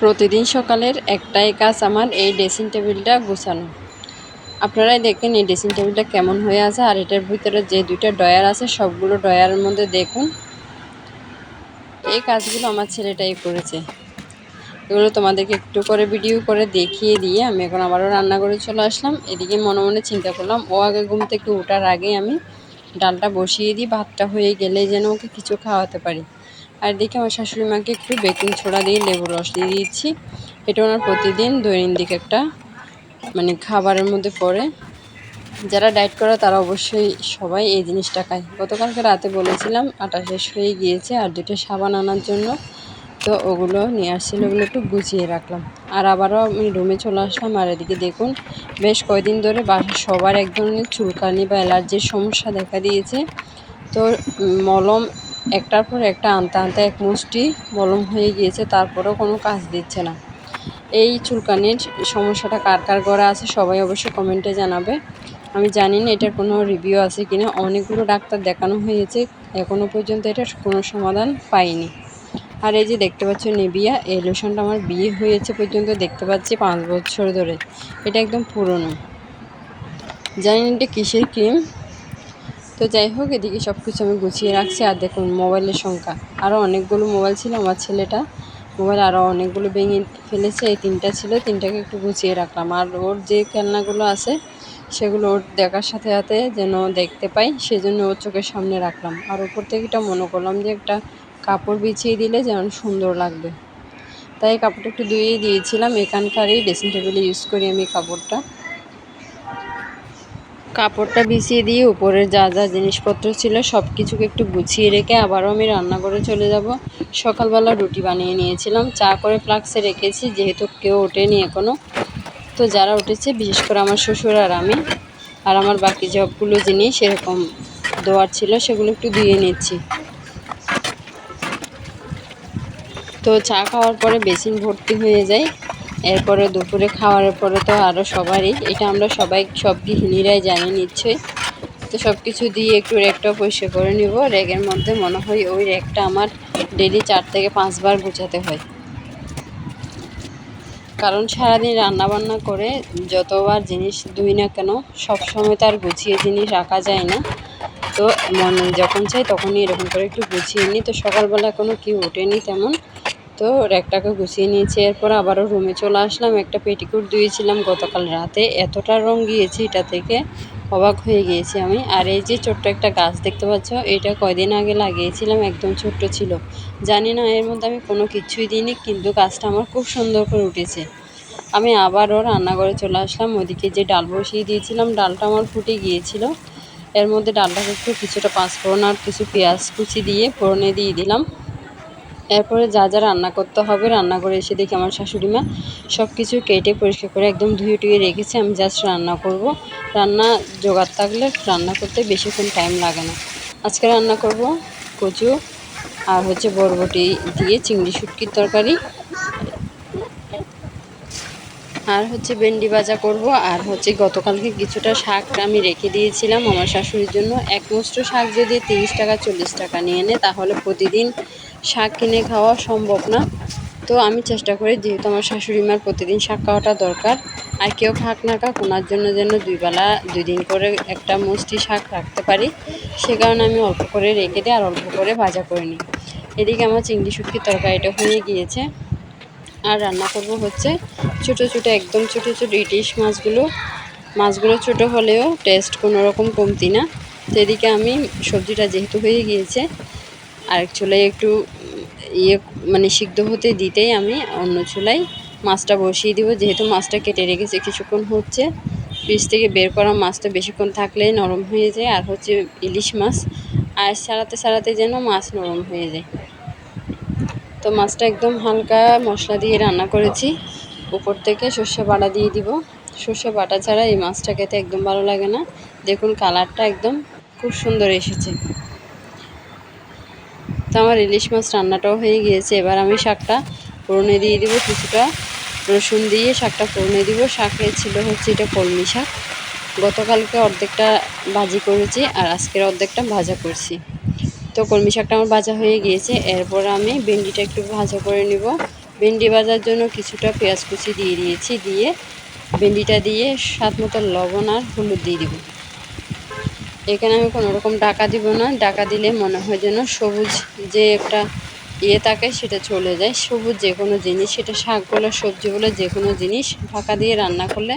প্রতিদিন সকালের একটাই কাজ আমার, এই ড্রেসিং টেবিলটা গোছানো। আপনারাই দেখেন এই ড্রেসিং টেবিলটা কেমন হয়ে আছে, আর এটার ভিতরে যে দুইটা ডয়ার আছে, সবগুলো ডয়ারের মধ্যে দেখুন। এই কাজগুলো আমার ছেলেটাই করেছে। এগুলো তোমাদেরকে একটু করে ভিডিও করে দেখিয়ে দিয়ে আমি এখন আবারও রান্না করে চলে আসলাম। এদিকে মনে মনে চিন্তা করলাম, ও আগে ঘুম থেকে ওঠার আগে আমি ডালটা বসিয়ে দিই, ভাতটা হয়ে গেলে যেন ওকে কিছু খাওয়াতে পারি। আর এদিকে আমার শাশুড়ি মাকে একটু বেকিং ছোড়া দিয়ে লেবুর রস দিয়ে দিয়েছি। এটা ওনার প্রতিদিন দৈনন্দিন একটা মানে খাবারের মধ্যে পড়ে। যারা ডায়েট করে তারা অবশ্যই সবাই এই জিনিসটা খায়। গতকালকে রাতে বলেছিলাম, আটা শেষ হয়ে গিয়েছে আর দুটো সাবান আনার জন্য। তো ওগুলো নিয়ে আসছিল, ওগুলো একটু গুছিয়ে রাখলাম। আর আবারও আমি রুমে চলে আসলাম আর এদিকে দেখুন, বেশ কয়দিন ধরে বাসার সবার এক ধরনের চুলকানি বা অ্যালার্জির সমস্যা দেখা দিয়েছে। তো মলম একটার পর একটা আনতে আনতে এক মুষ্টি মলম হয়ে গিয়েছে, তারপরেও কোনো কাজ দিচ্ছে না। এই চুলকানির সমস্যাটা কার কার ঘরে আছে সবাই অবশ্যই কমেন্টে জানাবে। আমি জানি না এটার কোনো রিভিউ আছে কিনা অনেকগুলো ডাক্তার দেখানো হয়েছে এখনও পর্যন্ত এটার কোনো সমাধান পাইনি। আর এই যে দেখতে পাচ্ছ নেবিয়া, এই লোশনটা আমার বিয়ে হয়েছে পর্যন্ত দেখতে পাচ্ছি পাঁচ বছর ধরে। এটা একদম পুরনো। জানি না এটা কিসের ক্রিম তো যাই হোক, এদিকে সব কিছু আমি গুছিয়ে রাখছি। আর দেখুন, মোবাইলের সংখ্যা। আরও অনেকগুলো মোবাইল ছিল আমার ছেলেটা। মোবাইল আরও অনেকগুলো ভেঙে ফেলেছে। এই তিনটা ছিল। তিনটাকে একটু গুছিয়ে রাখলাম। আর ওর যে খেলনাগুলো আছে, সেগুলো ওর দেখার সাথে সাথে যেন দেখতে পাই, সেজন্য ওর চোখের সামনে রাখলাম। আর উপর থেকে এটা মনে করলাম যে একটা কাপড় বিছিয়ে দিলে যেন সুন্দর লাগবে। তাই কাপড়টা একটু ধুয়ে দিয়েছিলাম। এখানকারই ড্রেসিং টেবিলে ইউজ করি আমি কাপড়টা। কাপড়টা বিছিয়ে দিয়ে উপরে যা যা জিনিসপত্র ছিল সব কিছুকে একটু গুছিয়ে রেখে আবারও আমি রান্না করে চলে যাব। সকালবেলা রুটি বানিয়ে নিয়েছিলাম। চা করে ফ্লাক্সে রেখেছি, যেহেতু কেউ ওঠেনি এখনও তো যারা উঠেছে, বিশেষ করে আমার শ্বশুর আর আমি, আর আমার বাকি সবগুলো জিনিস এরকম দোয়ার ছিল, সেগুলো একটু দিয়ে নিচ্ছি। তো চা খাওয়ার পরে বেসিন ভর্তি হয়ে যায়। এরপরে দুপুরে খাওয়ার পরে তো আরও সবারই। এটা আমরা সবাই, সব গৃহিণীরাই জানি নিশ্চয়ই। তো সব কিছু দিয়ে একটু র্যাকটা পরিষ্কার করে নিব। র্যাগের মধ্যে মনে হয় ওই র্যাকটা আমার ডেলি চার থেকে পাঁচবার গুছাতে হয়। কারণ সারাদিন রান্না বান্না করে যতবার জিনিস ধুই না কেন, সবসময় তার গুছিয়ে জিনিস রাখা যায় না। তো মনে যখন চাই তখনই এরকম করে একটু গুছিয়ে নিই। তো সকালবেলা কোনো কেউ ওঠেনি তেমন। তো র্যাকটাকে গুছিয়ে নিয়েছি। এরপর আবারও রুমে চলে আসলাম। একটা পেটিকুট ধুয়েছিলাম গতকাল রাতে। এতটা রং গিয়েছে এটা থেকে অবাক হয়ে গিয়েছি আমি। আর এই যে ছোট্ট একটা গাছ দেখতে পাচ্ছ, এটা কয়দিন আগে লাগিয়েছিলাম, একদম ছোট্ট ছিল। জানি না, এর মধ্যে আমি কোনো কিছুই দিইনি, কিন্তু গাছটা আমার খুব সুন্দর করে উঠেছে। আমি আবারও রান্নাঘরে চলে আসলাম। ওদিকে যে ডাল বসিয়ে দিয়েছিলাম, ডালটা আমার ফুটে গিয়েছিল। এর মধ্যে ডালটাকে একটু কিছুটা পাঁচফোড়ন আর কিছু পেঁয়াজ কুচি দিয়ে ফোড়নে দিয়ে দিলাম। এরপরে যা যা রান্না করতে হবে, রান্না করে এসে দেখি আমার শাশুড়ি মা সব কিছু কেটে পরিষ্কার করে একদম ধুয়ে টুয়ে রেখেছে, আমি জাস্ট রান্না করব। রান্না জোগাড় থাকলে রান্না করতে বেশিক্ষণ টাইম লাগে না। আজকে রান্না করব কচু আর হচ্ছে বরবটি দিয়ে চিংড়ি শুটকির তরকারি। আর হচ্ছে ভেন্ডি ভাজা করব আর হচ্ছে গতকালকে কিছুটা শাক আমি রেখে দিয়েছিলাম আমার শাশুড়ির জন্য। এক মুষ্ট শাক যদি তিরিশ টাকা, চল্লিশ টাকা নিয়ে নেয় তাহলে প্রতিদিন শাক কিনে খাওয়া সম্ভব না। তো আমি চেষ্টা করি যেহেতু আমার শাশুড়ি মার প্রতিদিন শাক খাওয়াটা দরকার, আর কেউ খাক না খাক ওনার জন্য যেন দুইবেলা দুই দিন করে একটা মুষ্টি শাক রাখতে পারি, সে কারণে আমি অল্প করে রেখে দিই আর অল্প করে ভাজা করে নিই। এদিকে আমার চিংড়ি শুটকির তরকারিটা হয়ে গিয়েছে। আর রান্না করব হচ্ছে ছোট ছোট, একদম ছোট ছোট ইলিশ মাছগুলো। মাছগুলো ছোট হলেও টেস্ট কোনো রকম কমতি না। তো এদিকে আমি সবজিটা যেহেতু হয়ে গিয়েছে, আর চুলায় একটু ইয়ে মানে সিদ্ধ হতে দিতেই আমি অন্য চুলায় মাছটা বসিয়ে দিব। যেহেতু মাছটা কেটে রেখেছে, কিছুক্ষণ হচ্ছে। ফ্রিজ থেকে বের করা মাছটা বেশিক্ষণ থাকলেই নরম হয়ে যায়, আর হচ্ছে ইলিশ মাছ। আর সারাতে সারাতে যেন মাছ নরম হয়ে যায়। তো মাছটা একদম হালকা মশলা দিয়ে রান্না করেছি। উপর থেকে সর্ষে বাটা দিয়ে দিব। সর্ষে বাটা ছাড়া এই মাছটা খেতে একদম ভালো লাগে না। দেখুন কালারটা একদম খুব সুন্দর এসেছে। তো আমার ইলিশ মাছ রান্নাটাও হয়ে গিয়েছে। এবার আমি শাকটা ফোড়নে দিয়ে দিব কিছুটা। রসুন দিয়ে শাকটা ফোড়নে দিব। শাকের ছিল হচ্ছে এটা কলমি শাক। গতকালকে অর্ধেকটা ভাজি করেছি আর আজকের অর্ধেকটা ভাজা করছি। তো কলমি শাকটা আমার ভাজা হয়ে গিয়েছে। এরপর আমি ভেন্ডিটা একটু ভাজা করে নিব। ভেন্ডি ভাজার জন্য কিছুটা পেঁয়াজ কুচি দিয়ে দিয়েছি। দিয়ে ভেন্ডিটা দিয়ে স্বাদ মতো লবণ আর হলুদ দিয়ে দিব। এখানে আমি কোনো রকম ডাকা দিব না। ডাকা দিলে মনে হয় যেন সবুজ যে একটা ইয়ে থাকে সেটা চলে যায়। সবুজ যে কোনো জিনিস, সেটা শাক বলে, সবজি বলে, যে কোনো জিনিস ঢাকা দিয়ে রান্না করলে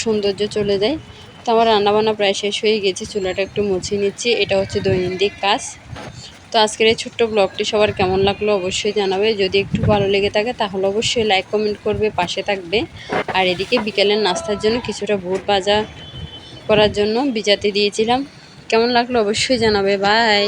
সৌন্দর্য চলে যায়। তো আমার রান্নাবান্না প্রায় শেষ হয়ে গেছে, চুলাটা একটু মুছে নিচ্ছি। এটা হচ্ছে দৈনন্দিন কাজ। তো আজকের এই ছোট্ট ব্লগটি সবার কেমন লাগল অবশ্যই জানাবে। যদি একটু ভালো লেগে থাকে তাহলে অবশ্যই লাইক, কমেন্ট করবে, পাশে থাকবে। আর এদিকে বিকেলের নাস্তার জন্য কিছুটা ভুট ভাজা করার জন্য বিচাতে দিয়েছিলাম। কেমন লাগল অবশ্যই জানাবে। বাই